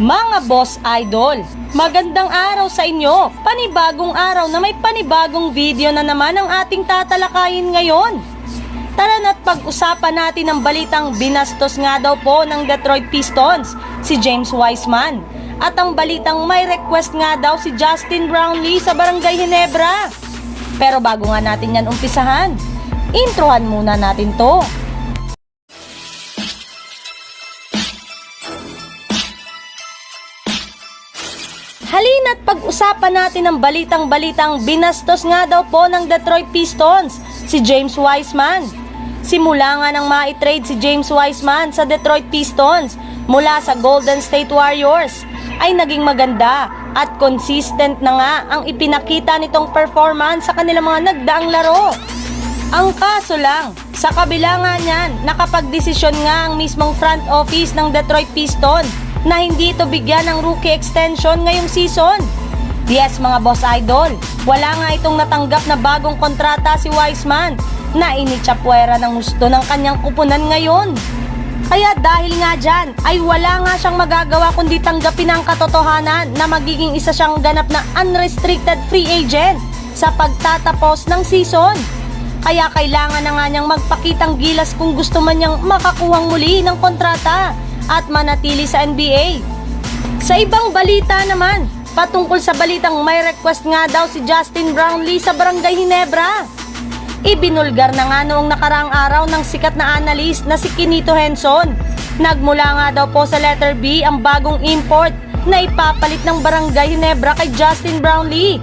Mga boss idol, magandang araw sa inyo. Panibagong araw na may panibagong video na naman ang ating tatalakayin ngayon. Tara na't pag-usapan natin ang balitang binastos nga daw po ng Detroit Pistons, si James Wiseman. At ang balitang may request nga daw si Justin Brownlee sa Barangay Hinebra. Pero bago nga natin yan umpisahan, introhan muna natin to. Halina't pag-usapan natin ang balitang-balitang binastos nga daw po ng Detroit Pistons, si James Wiseman. Simula nga nang ma-trade si James Wiseman sa Detroit Pistons mula sa Golden State Warriors ay naging maganda at consistent na nga ang ipinakita nitong performance sa kanilang mga nagdaang laro. Ang kaso lang, sa kabila nga niyan, nakapagdesisyon nga ang mismong front office ng Detroit Pistons na hindi ito bigyan ng rookie extension ngayong season. Yes mga boss idol, wala nga itong natanggap na bagong kontrata si Wiseman na inichapwera ng gusto ng kanyang kupunan ngayon. Kaya dahil nga dyan, ay wala nga siyang magagawa kundi tanggapin ang katotohanan na magiging isa siyang ganap na unrestricted free agent sa pagtatapos ng season. Kaya kailangan na nga niyang magpakitang gilas kung gusto man niyang makakuhang muli ng kontrata at manatili sa NBA. Sa ibang balita naman, patungkol sa balitang may request nga daw si Justin Brownlee sa Barangay Hinebra. Ibinulgar na nga noong nakaraang araw ng sikat na analyst na si Kinito Henson. Nagmula nga daw po sa letter B ang bagong import na ipapalit ng Barangay Hinebra kay Justin Brownlee.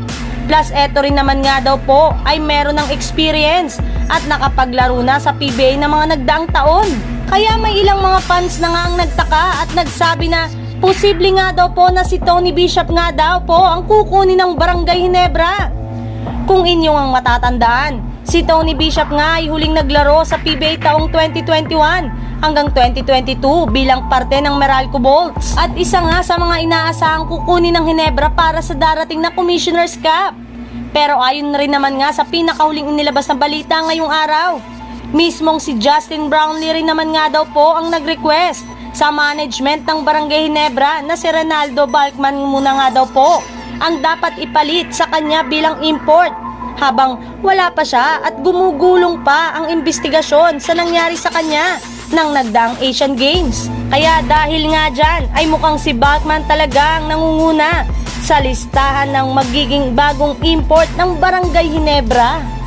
Plus eto rin naman nga daw po ay meron ng experience at nakapaglaro na sa PBA ng mga nagdaang taon. Kaya may ilang mga fans na nga ang nagtaka at nagsabi na posible nga daw po na si Tony Bishop nga daw po ang kukunin ng Barangay Hinebra. Kung inyong ang matatandaan, si Tony Bishop nga ay huling naglaro sa PBA taong 2021 hanggang 2022 bilang parte ng Meralco Bolts at isa nga sa mga inaasahang kukunin ng Hinebra para sa darating na Commissioner's Cup. Pero ayon rin naman nga sa pinakahuling inilabas na balita ngayong araw, mismong si Justin Brownlee rin naman nga daw po ang nag-request sa management ng Barangay Hinebra na si Ronaldo Balkman muna nga daw po ang dapat ipalit sa kanya bilang import habang wala pa siya at gumugulong pa ang investigasyon sa nangyari sa kanya ng nagdaang Asian Games. Kaya dahil nga dyan ay mukhang si Balkman talaga ang nangunguna sa listahan ng magiging bagong import ng Barangay Hinebra.